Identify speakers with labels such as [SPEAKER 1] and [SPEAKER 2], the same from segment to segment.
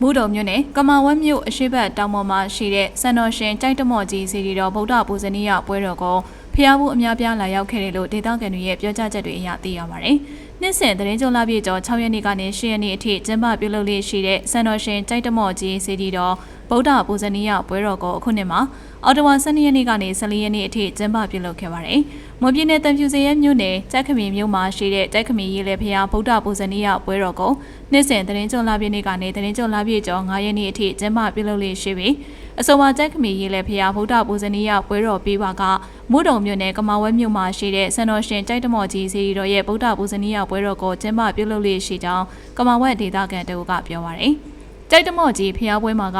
[SPEAKER 1] မူတော်မြို့နယ်ကမာဝတ်မြို့အရှိတ်တောင်ပေါ်မှာရှိတဲ့စံတော်ရှင်ကြိုက်တမော့ကြီးစီရီတော်ဗုဒ္ဓပူဇနီယပွဲတော်ကို ဖျားဘူးအများပြားလာရောက်ခဲ့တယ်လို့ဒေသခံတွေရဲ့ပြောကြားချက်တွေအရသိရပါတယ်။နှစ်စဉ်သတင်းကြုံလာပြည့်ကျော်6ရက်နေ့ကနေ10ရက်နေ့အထိကျင်းပပြုလုပ်လေးရှိတဲ့စံတော်ရှင်ကြိုက်တမော့ကြီးစီရီတော်ဗုဒ္ဓပူဇနီယပွဲတော်ကိုအခုနှစ်မှာအော်တိုဝါ12ရက်နေ့ကနေ14ရက်နေ့အထိကျင်းပပြုလုပ်ခဲ့ပါတယ်။မွန်ပြည်နယ်တန်ဖြူစရဲမြို့နယ်ကြက်ခမီမြို့မှာရှိတဲ့ကြက်ခမီရေးလေဖျားဗုဒ္ဓပူဇနီယပွဲတော်ကိုနှစ်စဉ်သတင်းကြုံလာပြည့်နေ့ကနေသတင်းကြုံလာပြည့်ကျော်9ရက်နေ့အထိကျင်းပပြုလုပ်လေးရှိပြီး အဆိုပါကြက်ခမီရေးလေဖျားဗုဒ္ဓပူဇနီယပွဲတော်ပြီးပါကမုဒုံမြို့နယ်ကမာဝဲမြို့မှာရှိတဲ့စံတော်ရှင်ကြိုက်တမော်ကြီးစီရီတော်ရဲ့ဗုဒ္ဓပူဇနီယပွဲတော်ကိုကျင်းပပြုလုပ်လေးရှိကြောင်းကမာဝဲဒေသခံတအုပ်ကပြောပါရယ်ကြိုက်တမော်ကြီးဖျားပွဲမှာက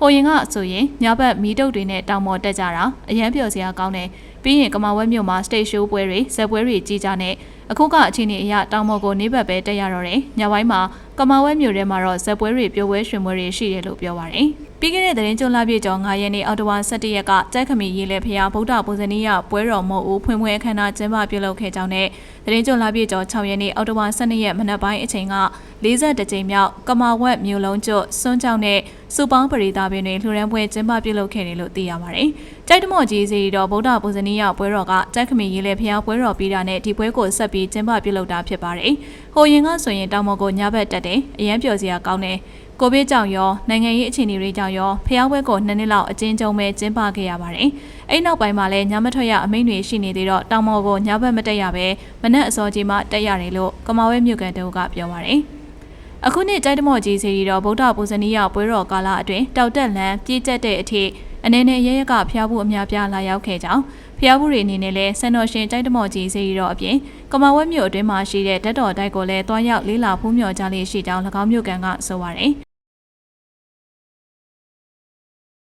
[SPEAKER 1] ဟိုရင်ကဆိုရင်ညဘက်မီးတုပ်တွေနဲ့တောင်ပေါ်တက်ကြတာအရန်ပျော်စရာကောင်းတယ်ပြီးရင်ကမာဝက်မြို့မှာ stage show ပွဲတွေဇက်ပွဲတွေကြီးကြနဲ့ အခုကအချိန်ကြီးအရတောင်ပေါ်ကိုနေဘက်ပဲတက်ရတော့တယ်ညပိုင်းမှာကမာဝက်မြို့ထဲမှာတော့ဇက်ပွဲတွေပျော်ပွဲရွှင်ပွဲတွေရှိတယ်လို့ပြောပါတယ်ပြီးခဲ့တဲ့သတင်းကြုံလာပြည့်ကျော်9ရက်နေ့အော်တိုဝါ17ရက်ကကြက်ခမီရေးလဲဖျားဗုဒ္ဓပူဇနီယပွဲတော်မဟုတ်ဦးဖွင့်ပွဲအခမ်းအနားကျင်းပပြုလုပ်ခဲ့ကြောင်းနဲ့သတင်းကြုံလာပြည့်ကျော်6ရက်နေ့အော်တိုဝါ12ရက်မနက်ပိုင်းအချိန်က42ကြိမ်မြောက်ကမာဝက်မြို့လုံးကျွတ်စွန်းကြောင်နဲ့စူပေါင်းပရိသတ်ပင်တွေလှူဒန်းပွဲကျင်းပပြုလုပ်ခဲ့တယ်လို့သိရပါတယ်။ ကြိုက်တမော့ကြီးစီတော်ဗုဒ္ဓပူဇနီယပွဲတော်ကကြက်ခမီရေးလဲဖျားပွဲတော်ပြီးတာနဲ့ဒီပွဲကိုဆက်ပြီးကျင်းပပြုလုပ်တာဖြစ်ပါတယ်။ဟိုရင်ကဆိုရင်တောင်မော်ကိုညဘက်တက်တယ်အရန်ပျော်စရာကောင်းတယ်။ကိုဗစ်ကြောင့်ရောနိုင်ငံရေးအခြေအနေတွေကြောင့်ရောဖျားပွဲကိုနှစ်နှစ်လောက်အကျဉ်းချုံပဲကျင်းပခဲ့ရပါတယ်။အဲ့နောက်ပိုင်းမှာလည်းညမထွက်ရအမိန့်တွေရှိနေသေးတော့တောင်မော်ကိုညဘက်မတက်ရပဲမနက်အစောကြီးမှတက်ရတယ်လို့ကမာဝဲမြို့ကန်တုကပြောပါတယ်။အခုနှစ်ကြိုက်တမော့ကြီးစီရီတော်ဗုဒ္ဓပူဇနီယပွဲတော်ကာလအတွင်းတောက်တက်လန်ပြည့်ကျက်တဲ့အထိ အနေနဲ့ရဲရက်ကဖျားဖို့အများပြားလာရောက်ခဲ့ကြောင်းဖျားဖို့တွေအနေနဲ့လည်းဆန်တော်ရှင်ကြိုက်တမော့ကြီးစီရီတော်အပြင်ကမာဝဲမြို့အတွင်းမှာရှိတဲ့ဓာတ်တော်တိုက်ကိုလည်းတွားရောက်လေးလာဖူးမြော်ကြလေးရှိကြောင်း၎င်းမြို့ကန်ကဆိုပါတယ်။